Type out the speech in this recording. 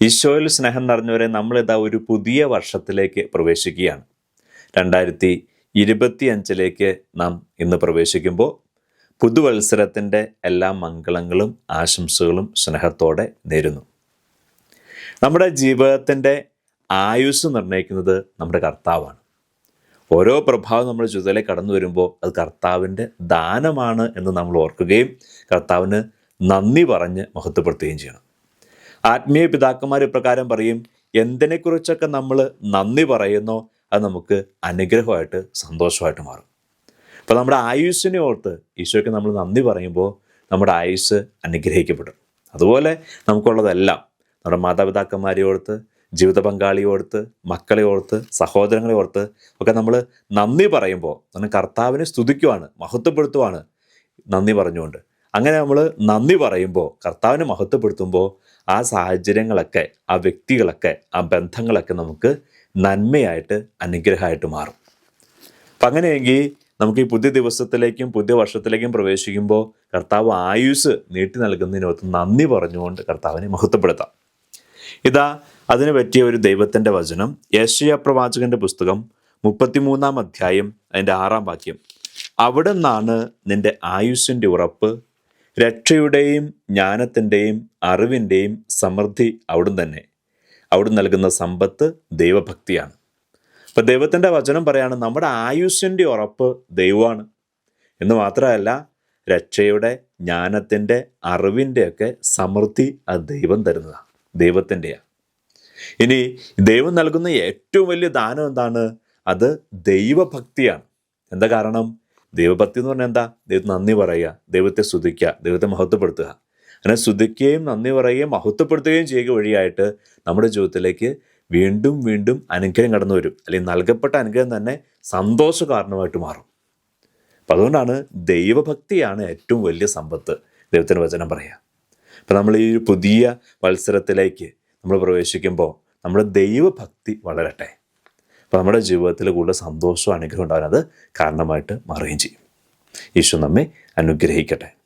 ഈശോയിൽ സ്നേഹം നിറഞ്ഞവരെ നമ്മളിതാ ഒരു പുതിയ വർഷത്തിലേക്ക് പ്രവേശിക്കുകയാണ്. രണ്ടായിരത്തി ഇരുപത്തി അഞ്ചിലേക്ക് നാം ഇന്ന് പ്രവേശിക്കുമ്പോൾ പുതുവത്സരത്തിന്റെ എല്ലാ മംഗളങ്ങളും ആശംസകളും സ്നേഹത്തോടെ നേരുന്നു. നമ്മുടെ ജീവിതത്തിന്റെ ആയുസ് നിർണയിക്കുന്നത് നമ്മുടെ കർത്താവാണ്. ഓരോ പ്രഭാവം നമ്മൾ ചുതലെ കടന്നു വരുമ്പോൾ അത് കർത്താവിന്റെ ദാനമാണ് എന്ന് നമ്മൾ ഓർക്കുകയും കർത്താവിന് നന്ദി പറഞ്ഞ് മഹത്വപ്പെടുത്തുകയും ചെയ്യണം. ആത്മീയ പിതാക്കന്മാർ ഇപ്രകാരം പറയും എന്തിനെക്കുറിച്ചൊക്കെ നമ്മൾ നന്ദി പറയുന്നോ അത് നമുക്ക് അനുഗ്രഹമായിട്ട് സന്തോഷമായിട്ട് മാറും. അപ്പോൾ നമ്മുടെ ആയുസ്സിനെ ഓർത്ത് ഈശോയ്ക്ക് നമ്മൾ നന്ദി പറയുമ്പോൾ നമ്മുടെ ആയുസ് അനുഗ്രഹിക്കപ്പെടും. അതുപോലെ നമുക്കുള്ളതെല്ലാം നമ്മുടെ മാതാപിതാക്കന്മാരെ ഓർത്ത് ജീവിത പങ്കാളിയെ ഓർത്ത് മക്കളെ ഓർത്ത് സഹോദരങ്ങളെ ഓർത്ത് ഒക്കെ നമ്മൾ നന്ദി പറയുമ്പോൾ നമ്മൾ കർത്താവിനെ സ്തുതിക്കുവാണ് മഹത്വപ്പെടുത്തുവാണ് നന്ദി പറഞ്ഞുകൊണ്ട്. അങ്ങനെ നമ്മൾ നന്ദി പറയുമ്പോൾ കർത്താവിനെ മഹത്വപ്പെടുത്തുമ്പോൾ ആ സാഹചര്യങ്ങളൊക്കെ ആ വ്യക്തികളൊക്കെ ആ ബന്ധങ്ങളൊക്കെ നമുക്ക് നന്മയായിട്ട് അനുഗ്രഹമായിട്ട് മാറും. അപ്പം അങ്ങനെയെങ്കിൽ നമുക്ക് ഈ പുതിയ ദിവസത്തിലേക്കും പുതിയ വർഷത്തിലേക്കും പ്രവേശിക്കുമ്പോൾ കർത്താവ് ആയുസ് നീട്ടി നൽകുന്നതിനകത്ത് നന്ദി പറഞ്ഞുകൊണ്ട് കർത്താവിനെ മഹത്വപ്പെടുത്താം. ഇതാ അതിനു പറ്റിയ ഒരു ദൈവത്തിന്റെ വചനം യേശയ പ്രവാചകന്റെ പുസ്തകം മുപ്പത്തിമൂന്നാം അധ്യായം അതിന്റെ ആറാം വാക്യം. അവിടെ നിന്നാണ് നിന്റെ ആയുസ്സിന്റെ ഉറപ്പ് രക്ഷയുടെയും ജ്ഞാനത്തിന്റെയും അറിവിന്റെയും സമൃദ്ധി അവിടുന്ന് തന്നെ അവിടുന്ന് നൽകുന്ന സമ്പത്ത് ദൈവഭക്തിയാണ്. അപ്പം ദൈവത്തിന്റെ വചനം പറയാണ് നമ്മുടെ ആയുസ്സിന്റെ ഉറപ്പ് ദൈവമാണ്. എന്ന് മാത്രമല്ല രക്ഷയുടെ ജ്ഞാനത്തിന്റെ അറിവിന്റെയൊക്കെ സമൃദ്ധി അത് ദൈവം തരുന്നതാണ്. ദൈവത്തിന്റെയാണ് ഇനി ദൈവം നൽകുന്ന ഏറ്റവും വലിയ ദാനം എന്താണ്? അത് ദൈവഭക്തിയാണ്. എന്താ കാരണം? ദൈവഭക്തി എന്ന് പറഞ്ഞാൽ എന്താ? ദൈവത്തെ നന്ദി പറയുക ദൈവത്തെ സ്തുതിക്കുക ദൈവത്തെ മഹത്വപ്പെടുത്തുക. അങ്ങനെ സ്തുതിക്കുകയും നന്ദി പറയുകയും മഹത്വപ്പെടുത്തുകയും ചെയ്യുക വഴിയായിട്ട് നമ്മുടെ ജീവിതത്തിലേക്ക് വീണ്ടും വീണ്ടും അനുഗ്രഹം കടന്നു വരും. അല്ലെങ്കിൽ നൽകപ്പെട്ട അനുഗ്രഹം തന്നെ സന്തോഷ കാരണമായിട്ട് മാറും. അപ്പം അതുകൊണ്ടാണ് ദൈവഭക്തിയാണ് ഏറ്റവും വലിയ സമ്പത്ത് ദൈവത്തിന്റെ വചനം പറയുക. അപ്പം നമ്മൾ ഈ പുതിയ മത്സരത്തിലേക്ക് നമ്മൾ പ്രവേശിക്കുമ്പോൾ നമ്മുടെ ദൈവഭക്തി വളരട്ടെ. അപ്പോൾ നമ്മുടെ ജീവിതത്തിൽ കൂടുതൽ സന്തോഷവും അനുഗ്രഹം അത് കാരണമായിട്ട് മാറുകയും ചെയ്യും. ഈശോ നമ്മെ അനുഗ്രഹിക്കട്ടെ.